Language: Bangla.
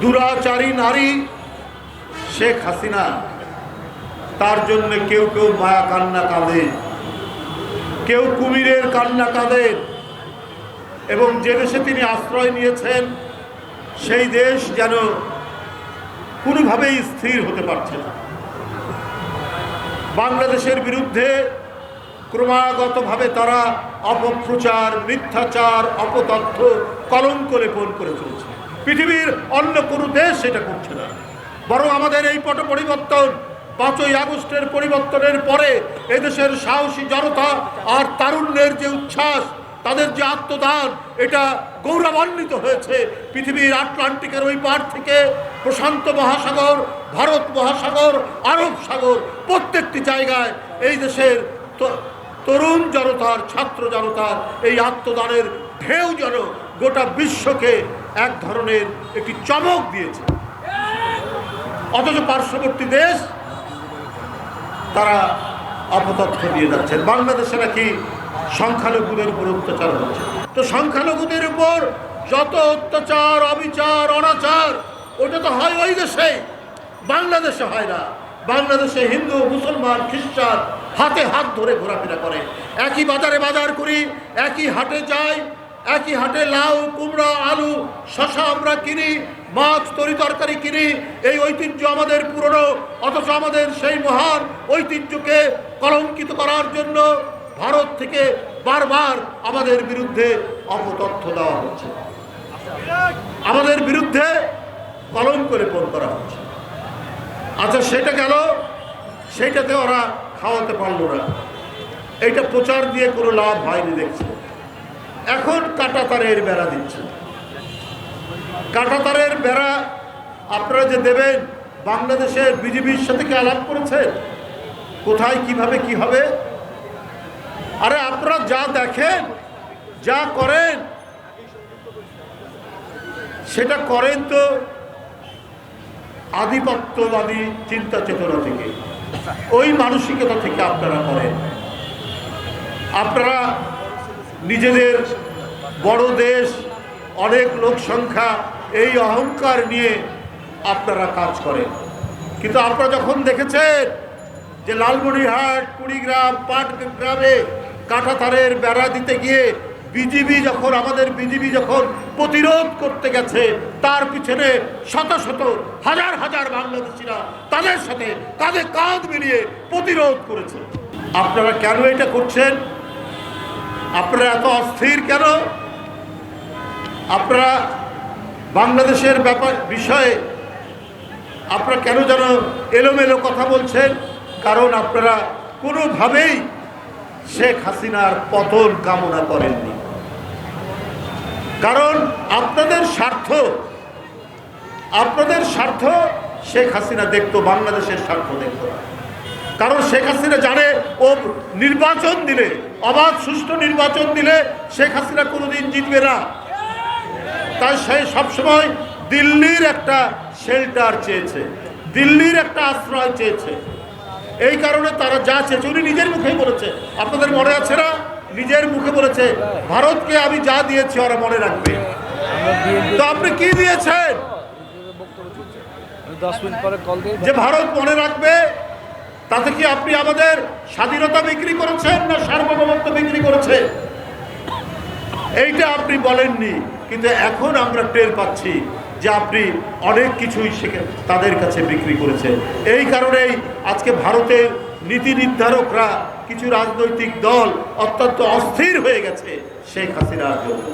দুরাচারী নারী শেখ হাসিনা, তার জন্য কেউ কেউ মায়া কান্না কাঁদে। কেউ কুমিরের কান্না কাঁদেন এবং যে দেশে তিনি আশ্রয় নিয়েছেন, সেই দেশ যেন কোনোভাবেই স্থির হতে পারছে না। বাংলাদেশের বিরুদ্ধে ক্রমাগতভাবে তারা অপপ্রচার, মিথ্যাচার, অপতথ্য, কলঙ্ক লেপন করে চলছে। পৃথিবীর অন্য কোনো দেশ সেটা করছে না। বরং আমাদের এই পট পরিবর্তন, পাঁচই আগস্টের পরিবর্তনের পরে এদেশের সাহসী জনতা আর তারুণ্যের যে উচ্ছ্বাস, তাদের যে আত্মদান, এটা গৌরবান্বিত হয়েছে। পৃথিবীর আটলান্টিকের ওই পার থেকে প্রশান্ত মহাসাগর, ভারত মহাসাগর, আরব সাগর, প্রত্যেকটি জায়গায় এই দেশের তরুণ জনতার, ছাত্র জনতার এই আত্মদানের ঢেউ যেন গোটা বিশ্বকে এক ধরনের একটি চমক দিয়েছে। অথচ পার্শ্ববর্তী দেশ তারা অপতথ্য দিয়ে যাচ্ছেন। বাংলাদেশে নাকি সংখ্যালঘুদের উপর অত্যাচার হচ্ছে। তো সংখ্যালঘুদের উপর যত অত্যাচার, অবিচার, অনাচার, ওটা তো হয় ওই দেশে। বাংলাদেশে হয় না। বাংলাদেশে হিন্দু, মুসলমান, খ্রিস্টান হাতে হাত ধরে ঘোরাফেরা করে। একই বাজারে বাজার করি, একই হাটে যাই একই হাটে লাউ, কুমড়া, আলু, শশা আমরা কিনি, মাছ, তরি তরকারি কিনি। এই ঐতিহ্য আমাদের পুরনো, অথচ আমাদের সেই মহান ঐতিহ্যকে কলঙ্কিত করার জন্য ভারত থেকে বারবার আমাদের বিরুদ্ধে অপতথ্য দেওয়া হচ্ছে। আমাদের বিরুদ্ধে কলঙ্ক লেপন করা হচ্ছে। আচ্ছা সেটা গেল সেইটাতে ওরা খাওয়াতে পারল না। এইটা প্রচার দিয়ে কোনো লাভ হয়নি দেখছে। এখন কাটাতারের বেড়া দিচ্ছে। কাটাতারের বেড়া আপনারা যে দেবেন, বাংলাদেশের বিজেপির সাথে কি আলাপ করেছেন? কোথায়, কীভাবে, কি হবে? আরে আপনারা যা দেখেন, যা করেন, সেটা করেন তো আধিপত্যবাদী চিন্তা চেতনা থেকে, ওই মানসিকতা থেকে আপনারা করেন। আপনারা নিজেদের বড় দেশ, অনেক লোক সংখ্যা, এই অহংকার নিয়ে আপনারা কাজ করেন। কিন্তু আপনারা যখন দেখেছেন যে লালমনিরহাট, কুড়িগ্রাম পাটগ্রামে কাঁটাতারের বেড়া দিতে গিয়ে বিজিবি যখন, আমাদের বিজিবি যখন প্রতিরোধ করতে গেছে, তার পিছনে শত শত, হাজার হাজার বাংলাদেশিরা তাদের সাথে কাঁধে কাঁধ মিলিয়ে প্রতিরোধ করেছে। আপনারা কেন এটা করছেন? আপনারা এত অস্থির কেন? আপনারা বাংলাদেশের ব্যাপার বিষয়ে আপনারা কেন যেন এলোমেলো কথা বলছেন? কারণ আপনারা কোনোভাবেই শেখ হাসিনার পতন কামনা করেননি। কারণ আপনাদের স্বার্থ আপনাদের স্বার্থ শেখ হাসিনা দেখতো, বাংলাদেশের স্বার্থ দেখতো না। কারণ শেখ হাসিনা জানে ও নির্বাচন দিলে অবাধ সুষ্ঠু নির্বাচন দিলে শেখ হাসিনা কোনোদিন জিতবে না। তাই সে সবসময় দিল্লির একটা শেল্টার চেয়েছে দিল্লির একটা আশ্রয় চেয়েছে। এই কারণে তারা যা চেয়েছে উনি নিজের মুখেই বলেছে। আপনাদের মনে আছে না? নিজের মুখে বলেছে ভারতকে আমি যা দিয়েছি ওরা মনে রাখবে। তো আপনি কি দিয়েছেন? যে ভারত মনে রাখবে তাতে কি আপনি আমাদের স্বাধীনতা বিক্রি করেছেন না সার্বভৌমত্ব বিক্রি করেছেন? এইটা আপনি বলেননি, কিন্তু এখন আমরা টের পাচ্ছি যে আপনি অনেক কিছুই শেখে তাদের কাছে বিক্রি করেছেন। এই কারণেই আজকে ভারতের নীতি নির্ধারকরা কিছু রাজনৈতিক দল অত্যন্ত অস্থির হয়ে গেছে, শেখ হাসিনার জন্য।